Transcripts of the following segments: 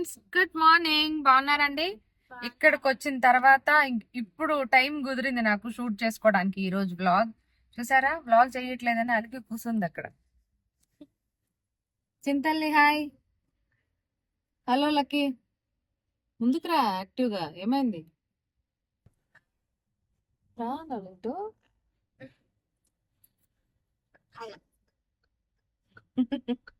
Friends good morning. బాగున్నారండి? ఇక్కడికి వచ్చిన తర్వాత ఇప్పుడు టైం కుదిరింది నాకు షూట్ చేసుకోవడానికి ఈ రోజు బ్లాగ్ చూసారా? బ్లాగ్ చేయట్లేదని అలిగి కూర్చుంది అక్కడ. చింతల్లి హాయ్. Hello Lucky. ముందుకురా యాక్టివ్గా ఏమైంది రా లలిటు.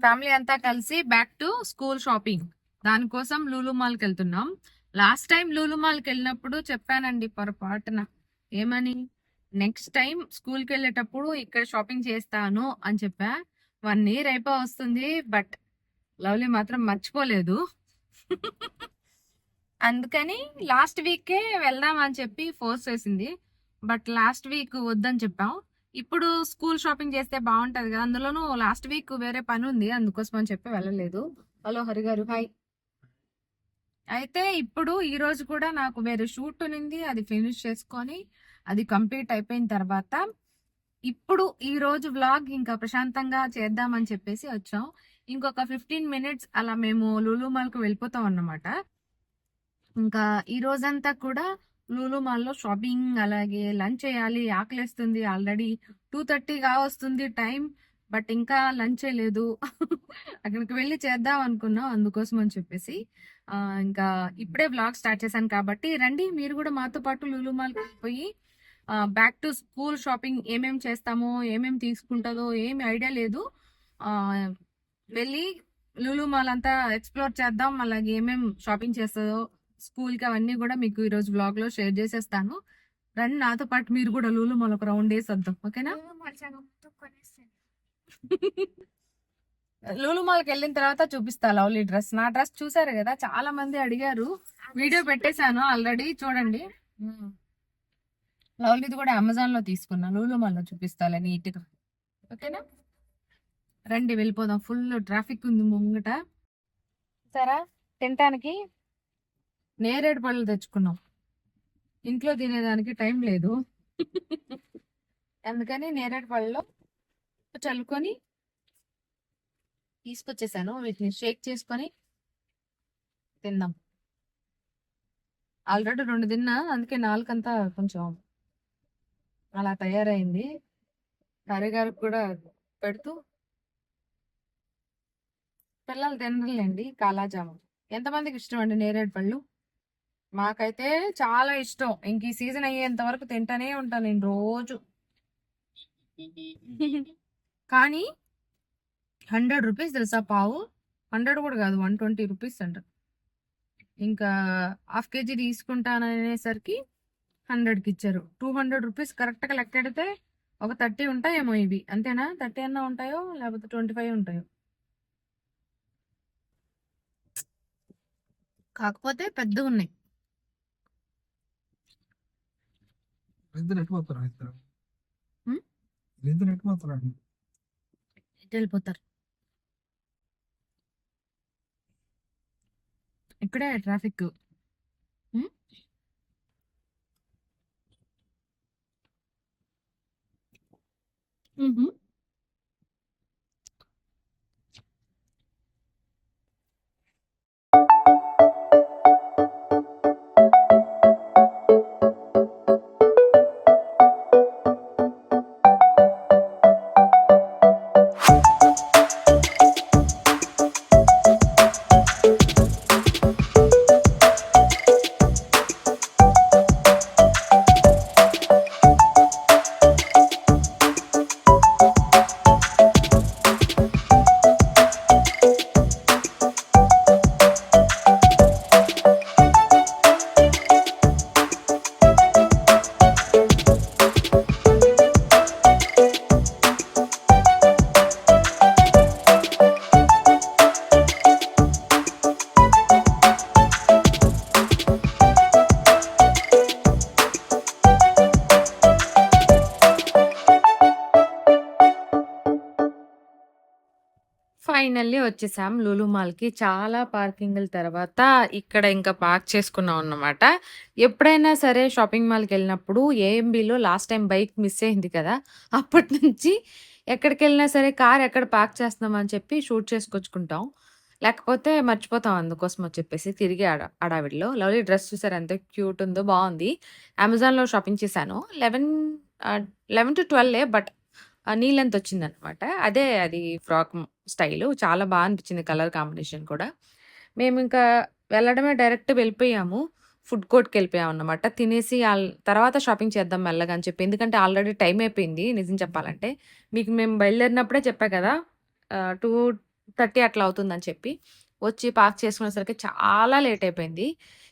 ఫ్యామిలీ అంతా కలిసి బ్యాక్ టు స్కూల్ షాపింగ్. దానికోసం లూలు మాల్కి వెళ్తున్నాం. లాస్ట్ టైం లూలు మాల్కి వెళ్ళినప్పుడు చెప్పానండి పొరపాటున. ఏమని? నెక్స్ట్ టైం స్కూల్కి వెళ్ళేటప్పుడు ఇక్కడ షాపింగ్ చేస్తాను అని చెప్పా. వన్ ఇయర్ అయిపో వస్తుంది బట్ లవ్లీ మాత్రం మర్చిపోలేదు. అందుకని లాస్ట్ వీకే వెళ్దాం అని చెప్పి ఫోర్స్ చేసింది. బట్ లాస్ట్ వీక్ వద్దని చెప్పాం. ఇప్పుడు స్కూల్ షాపింగ్ చేస్తే బాగుంటది కదా అందులోనూ లాస్ట్ వీక్ వేరే పని ఉంది అందుకోసం అని చెప్పి వెళ్ళలేదు. హలో హరి గారు హాయ్. అయితే ఇప్పుడు ఈ రోజు కూడా నాకు వేరే షూట్ ఉంది అది ఫినిష్ చేసుకొని అది కంప్లీట్ అయిపోయిన తర్వాత ఇప్పుడు ఈ రోజు వ్లాగ్ ఇంకా ప్రశాంతంగా చేద్దామని చెప్పేసి వచ్చాం. ఇంకొక ఫిఫ్టీన్ మినిట్స్ అలా మేము లులుమాల్కు వెళ్ళిపోతాం అన్నమాట. ఇంకా ఈ రోజంతా కూడా లూలు మాల్లో షాపింగ్ అలాగే లంచ్ చేయాలి ఆకలేస్తుంది ఆల్రెడీ టూ థర్టీగా వస్తుంది టైం బట్ ఇంకా లంచ్ లేదు. అక్కడికి వెళ్ళి చేద్దాం అనుకున్నాం అందుకోసం అని చెప్పేసి. ఇంకా ఇప్పుడే బ్లాగ్ స్టార్ట్ చేశాను కాబట్టి రండి మీరు కూడా మాతో పాటు లూలు మాల్కి పోయి బ్యాక్ టు స్కూల్ షాపింగ్ ఏమేం చేస్తామో ఏమేం తీసుకుంటుందో ఏమి ఐడియా లేదు. వెళ్ళి లూలు మాల్ అంతా ఎక్స్ప్లోర్ చేద్దాం అలాగే ఏమేం షాపింగ్ చేస్తుందో స్కూల్కి అవన్నీ కూడా మీకు ఈ రోజు బ్లాగ్లో షేర్ చేసేస్తాను. రండి నాతో పాటు మీరు కూడా లూలు మాల్ ఒక రౌండ్ వేసి వద్దాం ఓకేనా? లూలు మాల్కి వెళ్ళిన తర్వాత చూపిస్తా లవ్లీ డ్రెస్. నా డ్రెస్ చూసారు కదా చాలా మంది అడిగారు. వీడియో పెట్టేశాను ఆల్రెడీ చూడండి. లవ్లీది కూడా అమెజాన్లో తీసుకున్నా లూలు మాల్లో చూపిస్తాలే నీట్గా ఓకేనా? రండి వెళ్ళిపోదాం. ఫుల్ ట్రాఫిక్ ఉంది ముంగట. సరా? తినటానికి? నేరేడు పళ్ళు తెచ్చుకున్నాం. ఇంట్లో తినేదానికి టైం లేదు. అందుకని నేరేడు పళ్ళలో చల్లుకొని తీసుకొచ్చేసాను. వీటిని షేక్ చేసుకొని తిందాం ఆల్రెడీ రెండు తిన్నా అందుకే నాలుకంతా కొంచెం అలా తయారైంది. కర్రీ గారికి కూడా పెడుతూ పిల్లలు తినలేండి కాలాజాము. ఎంతమందికి ఇష్టం అండి నేరేడు పళ్ళు? మాకైతే చాలా ఇష్టం. ఇంక ఈ సీజన్ అయ్యేంత వరకు తింటానే ఉంటాను నేను రోజు. కానీ హండ్రెడ్ రూపీస్ తెలుసా పావు? హండ్రెడ్ కూడా కాదు వన్ ట్వంటీ రూపీస్ అంట. ఇంకా హాఫ్ కేజీ తీసుకుంటాననేసరికి హండ్రెడ్కి ఇచ్చారు. టూ హండ్రెడ్ రూపీస్ కరెక్ట్గా లెక్కెడితే ఒక థర్టీ ఉంటాయేమో ఇవి. అంతేనా? థర్టీ అన్నా ఉంటాయో లేకపోతే ట్వంటీ ఫైవ్ ఉంటాయో? కాకపోతే పెద్దగా ఉన్నాయి ఎటు పోతారు ఇద్దరు. హ్మ్? ఇద్దరు ఎటు పోతారు ఎటు వెళ్ళిపోతారు. ఇక్కడే ట్రాఫిక్. ఫైనల్లీ వచ్చేసాం లూలు మాల్‌కి. చాలా పార్కింగ్‌ల తర్వాత ఇక్కడ ఇంకా పార్క్ చేసుకున్నాం అన్నమాట. ఎప్పుడైనా సరే షాపింగ్ మాల్కి వెళ్ళినప్పుడు ఏఎంబీలో లాస్ట్ టైం బైక్ మిస్ అయింది కదా! అప్పటి నుంచి ఎక్కడికెళ్ళినా సరే కార్ ఎక్కడ పార్క్ చేస్తున్నాం అని చెప్పి షూట్ చేసుకొచ్చుకుంటాం. లేకపోతే మర్చిపోతాం అందుకోసం అని చెప్పేసి తిరిగి అడావిడిలో లవ్లీ డ్రెస్ చూసారు ఎంత క్యూట్ ఉందో బాగుంది అమెజాన్‌లో షాపింగ్ చేశాను. Eleven eleven to twelve but ah, నీ లెంత్ వచ్చిందనమాట. అదే అది ఫ్రాక్ స్టైలు. చాలా బా అనిపించింది కలర్ కాంబినేషన్ కూడా. మేమింకా వెళ్ళడమే డైరెక్ట్ వెళ్ళిపోయాము. ఫుడ్ కోర్ట్‌కెళ్ళిపోయామన్నమాట. తినేసి ఆల్ తర్వాత షాపింగ్ చేద్దాం మెల్లగా అని చెప్పి. ఎందుకంటే ఆల్రెడీ టైం అయిపోయింది నిజం చెప్పాలంటే. మీకు మేము బయలుదేరినప్పుడే చెప్పా కదా! ఆహ్, 2:30 అట్లా అవుతుందని చెప్పి. వచ్చి పార్క్ చేసుకునేసరికి చాలా లేట్ అయిపోయింది.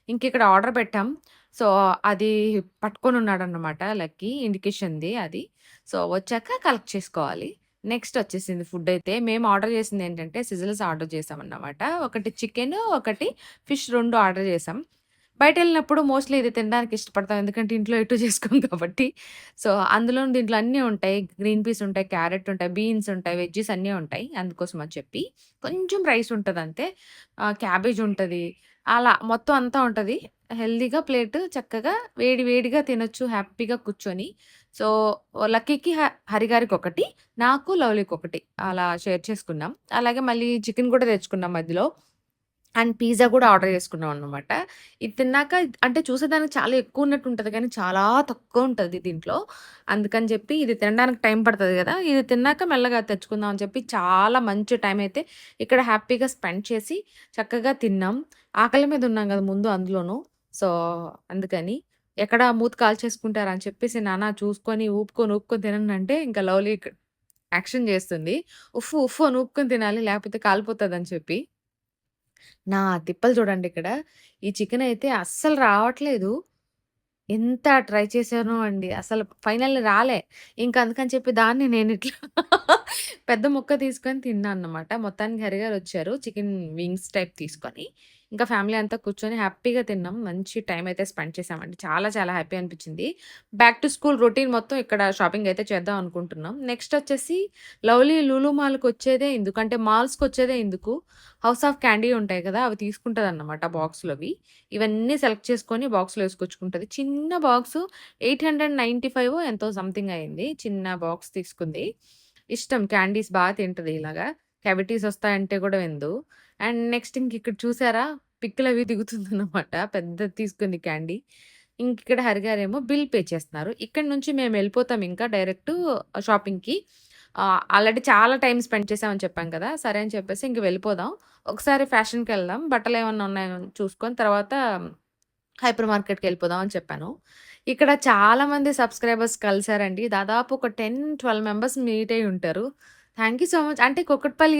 ఇంకిక్కడ ఆర్డర్ పెట్టాం. సో, అది పట్టుకొనున్నాడన్నమాట లక్కీ ఇండికేషన్‌ది అది. సో, వచ్చాక కలెక్ట్ చేసుకోవాలి. నెక్స్ట్ వచ్చేసింది ఫుడ్ అయితే. మేము ఆర్డర్ చేసింది ఏంటంటే సిజిల్స్ ఆర్డర్ చేసామన్నమాట ఒకటి చికెన్ ఒకటి ఫిష్ రెండు ఆర్డర్ చేసాం బయట వెళ్ళినప్పుడు మోస్ట్‌లీ ఇది తినడానికి ఇష్టపడతాం. ఎందుకంటే ఇంట్లో ఎటు చేసుకోం కాబట్టి. సో, అందులో దీంట్లో అన్నీ ఉంటాయి. గ్రీన్ పీస్ ఉంటాయి, క్యారెట్ ఉంటాయి, బీన్స్ ఉంటాయి, వెజ్జెస్ అన్నీ ఉంటాయి. అందుకోసం అని చెప్పి. కొంచెం రైస్ ఉంటుంది అంతే క్యాబేజ్ ఉంటుంది అలా మొత్తం అంతా ఉంటుంది హెల్దీగా ప్లేట్ చక్కగా వేడి వేడిగా తినొచ్చు హ్యాపీగా కూర్చొని. సో, లక్కీకి, హ హరిగారికొకటి, నాకు, లవ్లీకొకటి అలా షేర్ చేసుకున్నాం. అలాగే మళ్ళీ చికెన్ కూడా తెచ్చుకున్నాం మధ్యలో. అండ్ పిజ్జా కూడా ఆర్డర్ చేసుకున్నాం అన్నమాట. ఇది తిన్నాక అంటే చూసేదానికి చాలా ఎక్కువ ఉన్నట్టు ఉంటుంది కానీ చాలా తక్కువ ఉంటుంది దీంట్లో. అందుకని చెప్పి ఇది తినడానికి టైం పడుతుంది కదా ఇది తిన్నాక మెల్లగా తెచ్చుకుందాం అని చెప్పి చాలా మంచి టైం అయితే ఇక్కడ హ్యాపీగా స్పెండ్ చేసి చక్కగా తిన్నాం. ఆకలి మీద ఉన్నాం కదా ముందు అందులోనూ సో, అందుకని. ఎక్కడ మూత కాల్చేసుకుంటారా అని చెప్పేసి నాన్న చూసుకొని ఊపుకొని, ఊపుకొని తినండంటే ఇంకా లవ్లీ యాక్షన్ చేస్తుంది. ఉఫ్ ఉఫ్ అని ఊపుకొని తినాలి లేకపోతే కాలిపోతదని చెప్పి. నా తిప్పలు చూడండి ఇక్కడ. ఈ చికెన్ అయితే అస్సలు రావట్లేదు. ఎంత ట్రై చేశానో అండి. అసలు ఫైనల్ రాలే. ఇంకా అందుకని చెప్పి దాన్ని నేను ఇట్లా పెద్ద ముక్క తీసుకొని తిన్నా అన్నమాట. మొత్తానికి హరిగారొచ్చారు. చికెన్ వింగ్స్ టైప్ తీసుకొని. ఇంకా ఫ్యామిలీ అంతా కూర్చొని హ్యాపీగా తిన్నాం. మంచి టైం అయితే స్పెండ్ చేసామండి చాలా చాలా హ్యాపీ అనిపించింది. బ్యాక్ టు స్కూల్ రొటీన్ మొత్తం ఇక్కడ షాపింగ్ అయితే చేద్దాం అనుకుంటున్నాం. నెక్స్ట్ వచ్చేసి లవ్లీ లులులూ మాల్కి వచ్చేదే ఎందుకు అంటే మాల్స్కి వచ్చేదే ఎందుకు హౌస్ ఆఫ్ క్యాండీ ఉంటాయి కదా! అవి తీసుకుంటదన్నమాట బాక్స్‌లోవి. ఇవన్నీ సెలెక్ట్ చేసుకొని బాక్స్‌లో వేసుకొచ్చుకుంటుంది చిన్న box eight hundred ninety five ఎంతో సంథింగ్ అయింది. చిన్న బాక్స్ తీసుకుంది. ఇష్టం క్యాండీస్ బాగా తింటుంది ఇలాగా. క్యావిటీస్ వస్తాయంటే కూడా ఎందు అండ్ నెక్స్ట్ ఇంక ఇక్కడ చూసారా పిక్కులవి దిగుతుందన్నమాట. పెద్దది తీసుకుంది క్యాండీ. ఇంకిక్కడ హరిగారేమో బిల్ పే చేస్తున్నారు. ఇక్కడ నుంచి మేము వెళ్ళిపోతాం ఇంకా డైరెక్ట్ షాపింగ్‌కి. ఆల్రెడీ చాలా టైం స్పెండ్ చేశామని చెప్పాం కదా! సరే అని చెప్పేసి ఇంక వెళ్ళిపోదాం. ఒకసారి ఫ్యాషన్కి వెళ్దాం బట్టలు ఏమన్నా ఉన్నాయో చూసుకొని తర్వాత హైపర్ మార్కెట్కి వెళ్ళిపోదాం అని చెప్పాను. ఇక్కడ చాలా మంది సబ్స్క్రైబర్స్ కలిశారండి దాదాపు ఒక 10, 12 మెంబర్స్ మీట్ అయ్యి ఉంటారు. Thank you so much. అంటే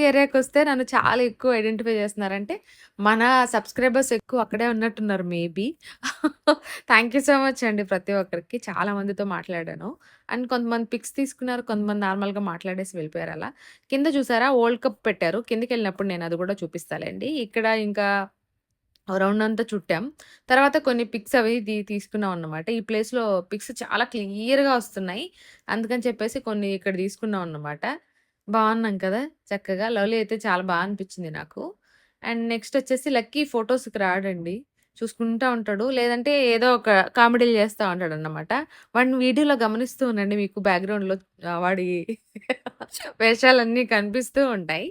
ఏరియాకి వస్తే నన్ను చాలా ఎక్కువ ఐడెంటిఫై చేస్తున్నారంటే మన సబ్స్క్రైబర్స్ ఎక్కువ అక్కడే ఉన్నట్టున్నారు maybe. Thank you so much అండి ప్రతి ఒక్కరికి. చాలా మందితో మాట్లాడాను. అండ్ కొంతమంది పిక్స్ తీసుకున్నారు. కొంతమంది నార్మల్‌గా మాట్లాడేసి వెళ్ళిపోయారు అలా. కింద చూసారా వరల్డ్ కప్ పెట్టారు. కిందకి వెళ్ళినప్పుడు నేను అది కూడా చూపిస్తాలేండి ఇక్కడ ఇంకా రౌండ్ అంతా చుట్టాం. తర్వాత కొన్ని పిక్స్ అవి తీసుకున్నాం అన్నమాట. ఈ ప్లేస్‌లో పిక్స్ చాలా క్లియర్‌గా వస్తున్నాయి. అందుకని చెప్పేసి కొన్ని ఇక్కడ తీసుకున్నాం అన్నమాట. బాగున్నాం కదా! చక్కగా లవ్లీ అయితే చాలా బాగా అనిపించింది నాకు. అండ్ నెక్స్ట్ వచ్చేసి లక్కీ ఫొటోస్కి రాడండి. చూసుకుంటా ఉంటాడు. లేదంటే ఏదో ఒక కామెడీలు చేస్తూ ఉంటాడు అన్నమాట వాడిని వీడియోలో గమనిస్తూ ఉండండి మీకు బ్యాక్‌గ్రౌండ్‌లో వాడి వేషాలన్నీ కనిపిస్తూ ఉంటాయి.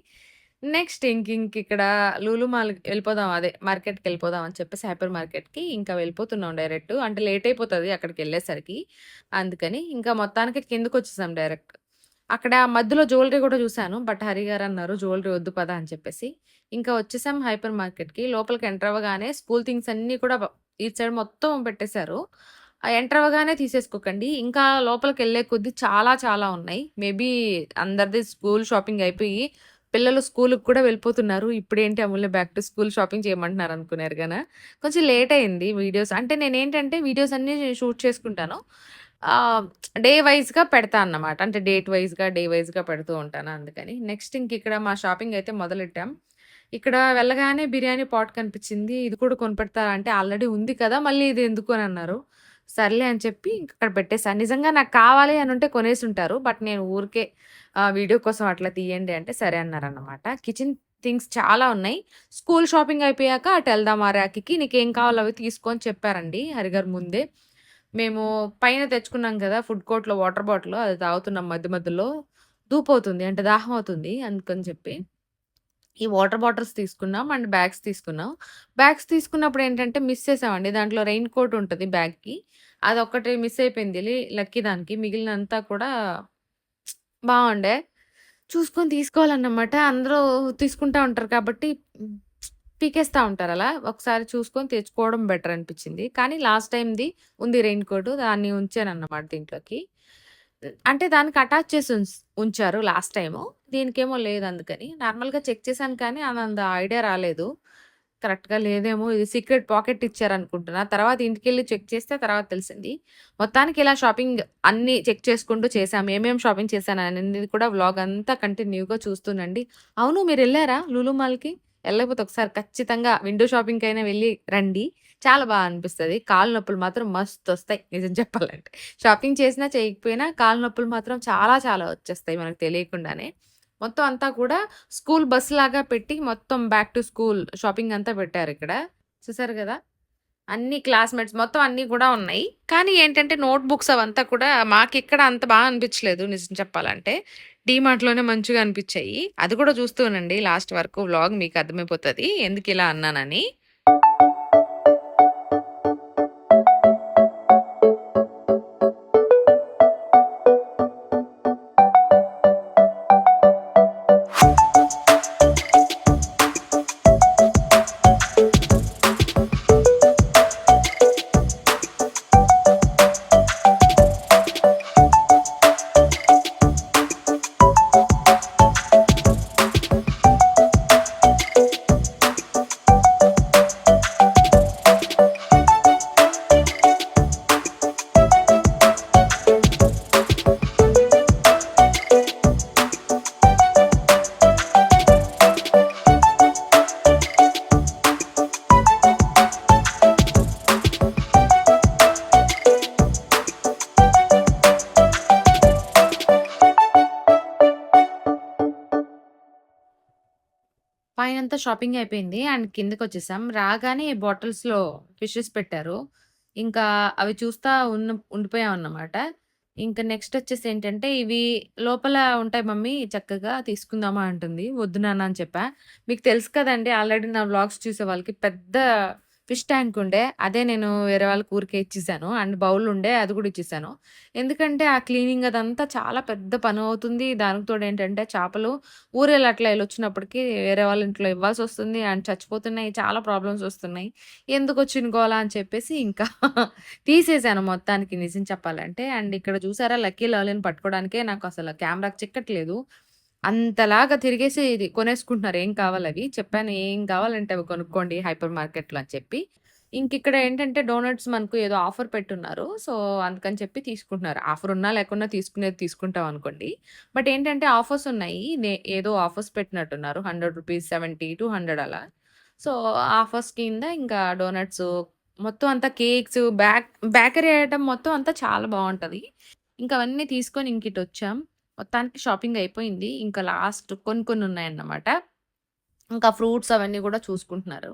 నెక్స్ట్ ఇంక ఇంకిక్కడ లూలు మాల్‌కి వెళ్ళిపోదాం అదే మార్కెట్కి వెళ్ళిపోదాం అని చెప్పేసి హైపర్ మార్కెట్‌కి ఇంకా వెళ్ళిపోతున్నాం డైరెక్ట్. అంటే లేట్ అయిపోతుంది అక్కడికి వెళ్ళేసరికి అందుకని ఇంకా మొత్తానికి కిందకొచ్చేసాం డైరెక్ట్. అక్కడ మధ్యలో జ్యువెలరీ కూడా చూశాను బట్ హరి గారు అన్నారు జ్యువెలరీ వద్దు పదా అని చెప్పేసి. ఇంకా వచ్చేసాం హైపర్ మార్కెట్‌కి. లోపలికి ఎంటర్ అవ్వగానే స్కూల్ థింగ్స్ అన్నీ కూడా ఈ సైడ్ మొత్తం పెట్టేశారు. ఎంటర్ అవ్వగానే తీసేసుకోకండి. ఇంకా లోపలికి వెళ్ళే కొద్దీ చాలా చాలా ఉన్నాయి. మేబీ అందరిది స్కూల్ షాపింగ్ అయిపోయి పిల్లలు స్కూల్కి కూడా వెళ్ళిపోతున్నారు. ఇప్పుడేంటి Amulya back to school shopping చేయమంటున్నారు అనుకున్నారు కానీ కొంచెం లేట్ అయింది వీడియోస్. అంటే నేనేంటంటే వీడియోస్ అన్నీ షూట్ చేసుకుంటాను. డే వైస్‌గా పెడతా అన్నమాట. అంటే డేట్ వైజ్గా డే వైస్‌గా పెడుతూ ఉంటాను అందుకని. నెక్స్ట్ ఇంక ఇక్కడ మా షాపింగ్ అయితే మొదలెట్టాం. ఇక్కడ వెళ్ళగానే బిర్యానీ పాట్ కనిపించింది. ఇది కూడా కొనిపెడతారా అంటే ఆల్రెడీ ఉంది కదా! మళ్ళీ ఇది ఎందుకు అని అన్నారు. సర్లే అని చెప్పి ఇక్కడ అక్కడ నిజంగా నాకు కావాలి అని ఉంటే కొనేసి ఉంటారు బట్ నేను ఊరికే వీడియో కోసం అట్లా తీయండి అంటే సరే అన్నారన్నమాట. కిచెన్ థింగ్స్ చాలా ఉన్నాయి. స్కూల్ షాపింగ్ అయిపోయాక అటు వెళ్దాం ఆ ర్యాక్‌కి నీకేం కావాలో అవి తీసుకొని చెప్పారండి హరిగారు ముందే. మేము పైన తెచ్చుకున్నాం కదా! ఫుడ్ కోర్ట్‌లో వాటర్ బాటిల్ అది తాగుతున్నాం మధ్య మధ్యలో. దూపవుతుంది అంటే దాహం అవుతుంది అందుకని చెప్పి. ఈ వాటర్ బాటిల్స్ తీసుకున్నాం. అండ్ బ్యాగ్స్ తీసుకున్నాం. బ్యాగ్స్ తీసుకున్నప్పుడు ఏంటంటే మిస్ చేసామండి. దాంట్లో రెయిన్ కోట్ ఉంటుంది బ్యాగ్‌కి. అది ఒక్కటి మిస్ అయిపోయింది లక్కీ దానికి. మిగిలినంతా కూడా బాగుండే చూసుకొని తీసుకోవాలన్నమాట. అందరూ తీసుకుంటా ఉంటారు కాబట్టి పీకేస్తూ ఉంటారు అలా ఒకసారి చూసుకొని తెచ్చుకోవడం బెటర్ అనిపించింది కానీ లాస్ట్ టైంది ఉంది రెయిన్ కోట్. దాన్ని ఉంచాను అన్నమాట దీంట్లోకి. అంటే దానికి అటాచ్ చేసి ఉంచారు లాస్ట్ టైము. దీనికేమో లేదు అందుకని. నార్మల్‌గా చెక్ చేశాను కానీ అంత ఐడియా రాలేదు. కరెక్ట్‌గా లేదేమో ఇది సీక్రెట్ పాకెట్ ఇచ్చారనుకుంటున్నా. తర్వాత ఇంటికి వెళ్ళి చెక్ చేస్తే తర్వాత తెలిసింది. మొత్తానికి ఇలా షాపింగ్ అన్నీ చెక్ చేసుకుంటూ చేశాం. ఏమేమి షాపింగ్ చేశాననేది కూడా వ్లాగ్ అంతా కంటిన్యూగా చూస్తుండండి అవును మీరు వెళ్ళారా మాల్‌కి? వెళ్ళకపోతే ఒకసారి ఖచ్చితంగా విండో షాపింగ్కి అయినా వెళ్ళి రండి. చాలా బాగా అనిపిస్తుంది కాలు నొప్పులు మాత్రం మస్తొస్తాయి నిజం చెప్పాలంటే. షాపింగ్ చేసినా చేయకపోయినా కాలు నొప్పులు మాత్రం చాలా చాలా వచ్చేస్తాయి మనకు తెలియకుండానే. మొత్తం అంతా కూడా స్కూల్ బస్‌లాగా పెట్టి మొత్తం బ్యాక్ టు స్కూల్ షాపింగ్ అంతా పెట్టారు ఇక్కడ చూసారు కదా అన్ని క్లాస్‌మేట్స్ మొత్తం అన్నీ కూడా ఉన్నాయి. కానీ ఏంటంటే నోట్బుక్స్ అవంతా కూడా మాకు ఇక్కడ అంత బాగా అనిపించలేదు నిజం చెప్పాలంటే. డీమార్ట్‌లోనే మంచిగా అనిపించాయి. అది కూడా చూస్తూ ఉండండి. లాస్ట్ వరకు వ్లాగ్ మీకు అర్థమైపోతుంది. ఎందుకు ఇలా అన్నానని. అంతా షాపింగ్ అయిపోయింది. అండ్ కిందకొచ్చేసాం. రాగానే బాటిల్స్‌లో ఫిషెస్ పెట్టారు. ఇంకా అవి చూస్తా ఉన్న ఉండిపోయామన్నమాట. ఇంకా నెక్స్ట్ వచ్చేసి ఏంటంటే ఇవి లోపల ఉంటాయి మమ్మీ చక్కగా తీసుకుందామా అంటుంది. వద్దు నాన్న అని చెప్పా. మీకు తెలుసు కదండి ఆల్రెడీ నా వ్లాగ్స్ చూసే వాళ్ళకి పెద్ద ఫిష్ ట్యాంక్ ఉండే. అదే నేను వేరే వాళ్ళకి ఊరికే ఇచ్చేసాను. అండ్ బౌల్ ఉండే అది కూడా ఇచ్చేసాను. ఎందుకంటే ఆ క్లీనింగ్ అదంతా చాలా పెద్ద పని అవుతుంది దానికి తోడు ఏంటంటే చేపలు ఊరేళ్ళు అట్లా వచ్చినప్పటికీ వేరే వాళ్ళ ఇంట్లో ఇవ్వాల్సి వస్తుంది అండ్ చచ్చిపోతున్నాయి. చాలా ప్రాబ్లమ్స్ వస్తున్నాయి. ఎందుకు గోల అని చెప్పేసి ఇంకా తీసేసాను మొత్తానికి నిజం చెప్పాలంటే. అండ్ ఇక్కడ చూసారా లక్కీ లవ్లీని పట్టుకోవడానికే నాకు అసలు కెమెరాకి చిక్కట్లేదు. అంతలాగా తిరిగేసి ఇది కొనేసుకుంటున్నారు ఏం కావాలవి. చెప్పాను ఏం కావాలంటే అవి కొనుక్కోండి హైపర్ మార్కెట్‌లో అని చెప్పి. ఇంక ఇక్కడ ఏంటంటే డోనట్స్ మనకు ఏదో ఆఫర్ పెట్టున్నారు. సో, అందుకని చెప్పి తీసుకుంటున్నారు. ఆఫర్ ఉన్నా లేకున్నా తీసుకునేది తీసుకుంటాం అనుకోండి. బట్ ఏంటంటే ఆఫర్స్ ఉన్నాయి. నే ఏదో ఆఫర్స్ పెట్టినట్టున్నారు. రూ. 100 70-100 అలా. సో, ఆఫర్స్ కింద ఇంకా డోనట్స్ మొత్తం అంతా కేక్స్ బ్యాక్ బేకరీ ఐటమ్ మొత్తం అంతా చాలా బాగుంటుంది ఇంకా అవన్నీ తీసుకొని ఇంకిటొచ్చాం. మొత్తానికి షాపింగ్ అయిపోయింది. ఇంకా లాస్ట్ కొన్ని కొన్ని ఉన్నాయన్నమాట. ఇంకా ఫ్రూట్స్ అవన్నీ కూడా చూసుకుంటున్నారు.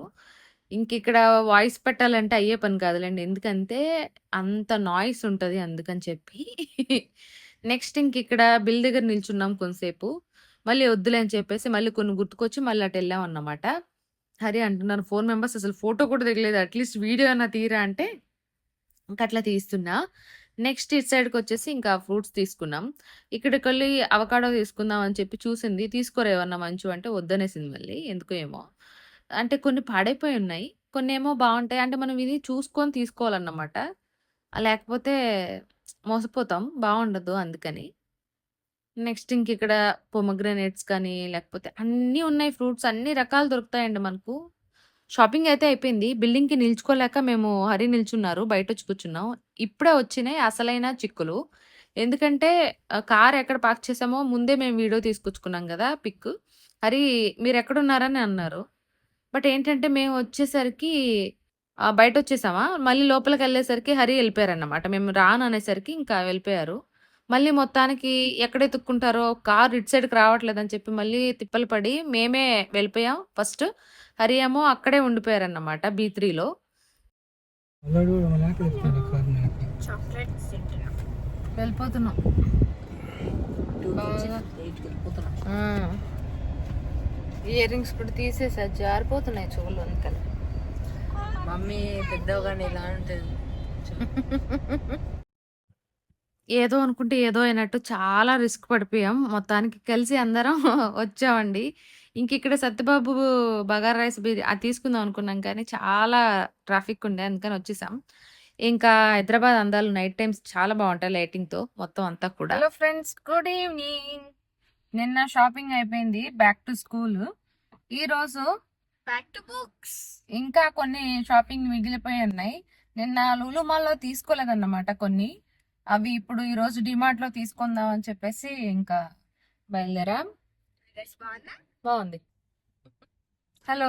ఇంకిక్కడ వాయిస్ పెట్టాలంటే అయ్యే పని కాదులేండి ఎందుకంటే అంత నాయిస్ ఉంటుంది అందుకని చెప్పి. నెక్స్ట్ ఇంకిక్కడ బిల్ దగ్గర నిల్చున్నాం కొంతసేపు మళ్ళీ వద్దులే అని చెప్పేసి మళ్ళీ కొన్ని గుర్తుకొచ్చి మళ్ళీ అటు వెళ్ళాం అన్నమాట హరి అంటున్నారు ఫోర్ మెంబర్స్ అసలు ఫోటో కూడా దిగలేదు. అట్‌లీస్ట్ వీడియో అన్న తీయరా అంటే ఇంకట్లా తీస్తున్నా. నెక్స్ట్ ఇటు సైడ్‌కొచ్చేసి ఇంకా ఫ్రూట్స్ తీసుకున్నాం. ఇక్కడికి వెళ్ళి అవకాడో తీసుకుందాం అని చెప్పి చూసింది. తీసుకోరా ఏమన్నా మంచివి అంటే వద్దనేసింది మళ్ళీ. ఎందుకో ఏమో. అంటే కొన్ని పాడైపోయి ఉన్నాయి. కొన్ని ఏమో బాగుంటాయి అంటే మనం ఇది చూసుకొని తీసుకోవాలన్నమాట. లేకపోతే మోసపోతాం. బాగుండదు అందుకని. నెక్స్ట్ ఇంకిక్కడ పొమగ్రనేట్స్ కానీ లేకపోతే అన్నీ ఉన్నాయి ఫ్రూట్స్ అన్ని రకాలు దొరుకుతాయండి మనకు. షాపింగ్ అయితే అయిపోయింది. బిల్డింగ్‌కి నిల్చుకోలేక మేము హరి నిల్చున్నారు. బయట వచ్చి కూర్చున్నాం. ఇప్పుడే వచ్చినాయి అసలైన చిక్కులు. ఎందుకంటే కార్ ఎక్కడ పార్క్ చేసామో ముందే మేము వీడియో తీసుకొచ్చుకున్నాం కదా పిక్. హరి మీరు ఎక్కడున్నారని అన్నారు. బట్ ఏంటంటే మేము వచ్చేసరికి బయట వచ్చేసామా మళ్ళీ లోపలికి వెళ్ళేసరికి హరి వెళ్ళిపోయారన్నమాట మేము రాను అనేసరికి ఇంకా వెళ్ళిపోయారు. మళ్ళీ మొత్తానికి ఎక్కడ ఎత్తుక్కుంటారో కార్ ఇటు సైడ్‌కి రావట్లేదని చెప్పి మళ్ళీ తిప్పలు పడి మేమే వెళ్ళిపోయాం ఫస్ట్. హరి ఏమో అక్కడే ఉండిపోయారన్నమాట బీ3లో. ఆల్రెడీ మన యాప్ ఎత్తుతాను కార్ నాకు. చాక్లెట్స్ తింటున్నా. వెళ్ళిపోతున్నాం. 2 బాగా కేజీస్ తీసుకెళ్ళిపోతున్నా ఇయర్ రింగ్స్ కూడా తీసేసా జారిపోతున్నాయి చెవులు అందుకని మమ్మీ పెద్దగానే ఇలా ఉంటుంది ఏదో అనుకుంటే ఏదో అయినట్టు చాలా రిస్క్ పడిపోయాం మొత్తానికి కలిసి అందరం వచ్చామండి ఇంక ఇక్కడ సత్యబాబు బగారా రైస్ బిర్యా అది తీసుకుందాం అనుకున్నాం కానీ చాలా ట్రాఫిక్ ఉండే అందుకని వచ్చేసాం. ఇంకా హైదరాబాద్ అందాలు నైట్ టైమ్స్ చాలా బాగుంటాయి లైటింగ్తో మొత్తం అంతా కూడా. Hello friends good evening. నిన్న షాపింగ్ అయిపోయింది బ్యాక్ టు స్కూల్. ఈ రోజు బ్యాక్ టు బుక్స్. ఇంకా కొన్ని షాపింగ్ మిగిలిపోయి ఉన్నాయి. నిన్న లూలు మాల్లో తీసుకోలేదన్నమాట కొన్ని. అవి ఇప్పుడు ఈ రోజు డిమార్ట్లో తీసుకుందాం అని చెప్పేసి ఇంకా బయలుదేరాం. బాగుంది. హలో.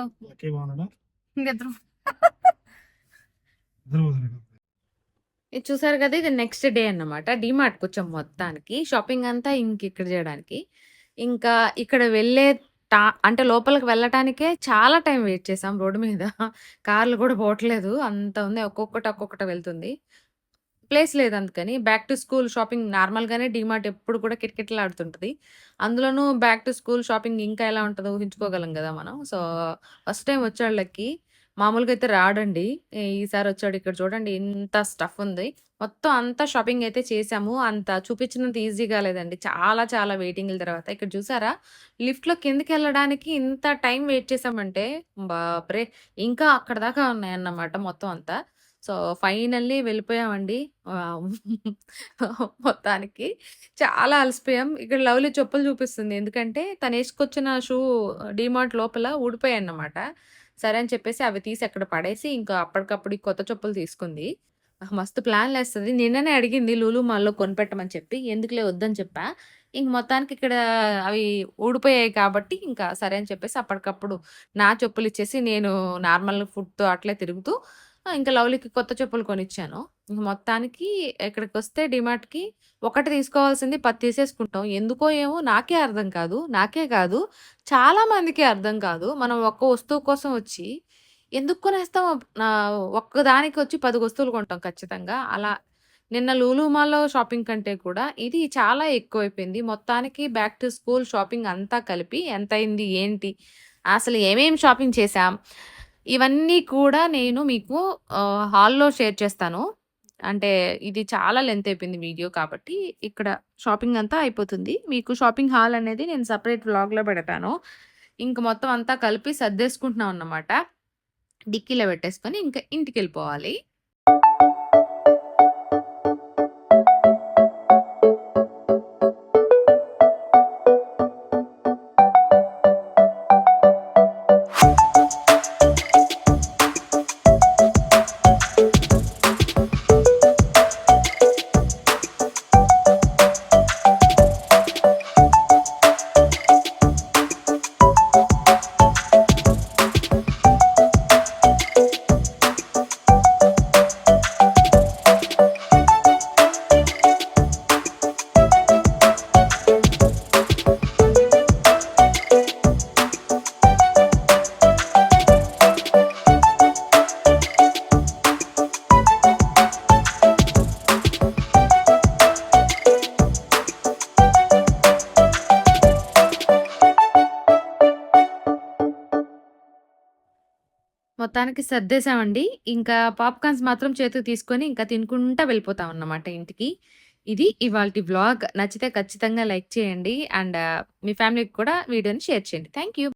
ఇది చూసారు కదా ఇది నెక్స్ట్ డే అన్నమాట. డిమార్ట్కి వచ్చాం మొత్తానికి. షాపింగ్ అంతా ఇంక ఇక్కడ చేయడానికి. ఇంకా ఇక్కడ వెళ్ళే టా అంటే లోపలికి వెళ్ళటానికే చాలా టైం వెయిట్ చేసాం రోడ్డు మీద. కార్లు కూడా పోవట్లేదు. అంత ఉంది. ఒక్కొక్కటి ఒక్కొక్కటి వెళ్తుంది. ప్లేస్ లేదు అందుకని బ్యాక్ టు స్కూల్ షాపింగ్ నార్మల్గానే డిమార్ట్ ఎప్పుడు కూడా కిటకిటలాడుతుంటుంది. అందులోనూ బ్యాక్ టు స్కూల్ షాపింగ్ ఇంకా ఎలా ఉంటుందో ఊహించుకోగలం కదా మనం. సో ఫస్ట్ టైం వచ్చేవాళ్ళకి మామూలుగా అయితే రాడండి. ఈసారి వచ్చాడు ఇక్కడ చూడండి ఇంత స్టఫ్ ఉంది. మొత్తం అంతా షాపింగ్ అయితే చేసాము అంత చూపించినంత ఈజీగా లేదండి. చాలా చాలా వెయిటింగ్ల తర్వాత. ఇక్కడ చూసారా? లిఫ్ట్లో కిందకి వెళ్ళడానికి ఇంత టైం వెయిట్ చేసామంటే బాప్రే! ఇంకా అక్కడ దాకా ఉన్నాయన్నమాట మొత్తం అంతా. So finally వెళ్ళిపోయామండి. మొత్తానికి చాలా అలసిపోయాం. ఇక్కడ లవ్లీ చెప్పులు చూపిస్తుంది. ఎందుకంటే తను వేసుకొచ్చిన షూ డిమార్ట్ లోపల ఊడిపోయాయి అన్నమాట సరే అని చెప్పేసి అవి తీసి అక్కడ పడేసి ఇంకా అప్పటికప్పుడు కొత్త చెప్పులు తీసుకుంది. మస్తు ప్లాన్ వేస్తుంది నిన్ననే అడిగింది లూలు మాల్లో కొనిపెట్టమని చెప్పి. ఎందుకులే వద్దని చెప్పా. ఇంక మొత్తానికి ఇక్కడ అవి ఊడిపోయాయి కాబట్టి ఇంకా సరే అని చెప్పేసి అప్పటికప్పుడు నా చెప్పులు ఇచ్చేసి నేను నార్మల్ ఫుడ్తో అట్లే తిరుగుతూ ఇంకా లవ్లీకి కొత్త చెప్పులు కొనిచ్చాను. ఇంక మొత్తానికి ఇక్కడికి వస్తే డిమార్ట్కి ఒకటి తీసుకోవాల్సింది పది తీసేసుకుంటాం. ఎందుకో ఏమో నాకే అర్థం కాదు నాకే కాదు చాలా మందికి అర్థం కాదు. మనం ఒక్క వస్తువు కోసం వచ్చి ఎందుకు కొనేస్తాం? ఒక్కదానికి వచ్చి పది వస్తువులు కొంటాం ఖచ్చితంగా. అలా నిన్న లూలు మాల్లో షాపింగ్ కంటే కూడా ఇది చాలా ఎక్కువైపోయింది. మొత్తానికి బ్యాక్ టు స్కూల్ షాపింగ్ అంతా కలిపి ఎంత అయింది ఏంటి? అసలు ఏమేమి షాపింగ్ చేశాం? ఇవన్నీ కూడా నేను మీకు హాల్లో షేర్ చేస్తాను. అంటే ఇది చాలా లెంత్ అయిపోయింది వీడియో కాబట్టి ఇక్కడ షాపింగ్ అంతా అయిపోతుంది. మీకు షాపింగ్ హాల్ అనేది నేను సపరేట్ వ్లాగ్లో పెడతాను. ఇంక మొత్తం అంతా కలిపి సర్దేసుకుంటున్నాం అన్నమాట. డిక్కీలో పెట్టేసుకొని ఇంకా ఇంటికి వెళ్ళిపోవాలి మొత్తానికి సర్దేశామండి. ఇంకా పాప్కార్న్స్ మాత్రం చేతికి తీసుకొని ఇంకా తినుకుంటా వెళ్ళిపోతాం అన్నమాట ఇంటికి. ఇది ఇవాళ వ్లాగ్. నచ్చితే ఖచ్చితంగా లైక్ చేయండి. అండ్ మీ ఫ్యామిలీకి కూడా వీడియోని షేర్ చేయండి. Thank you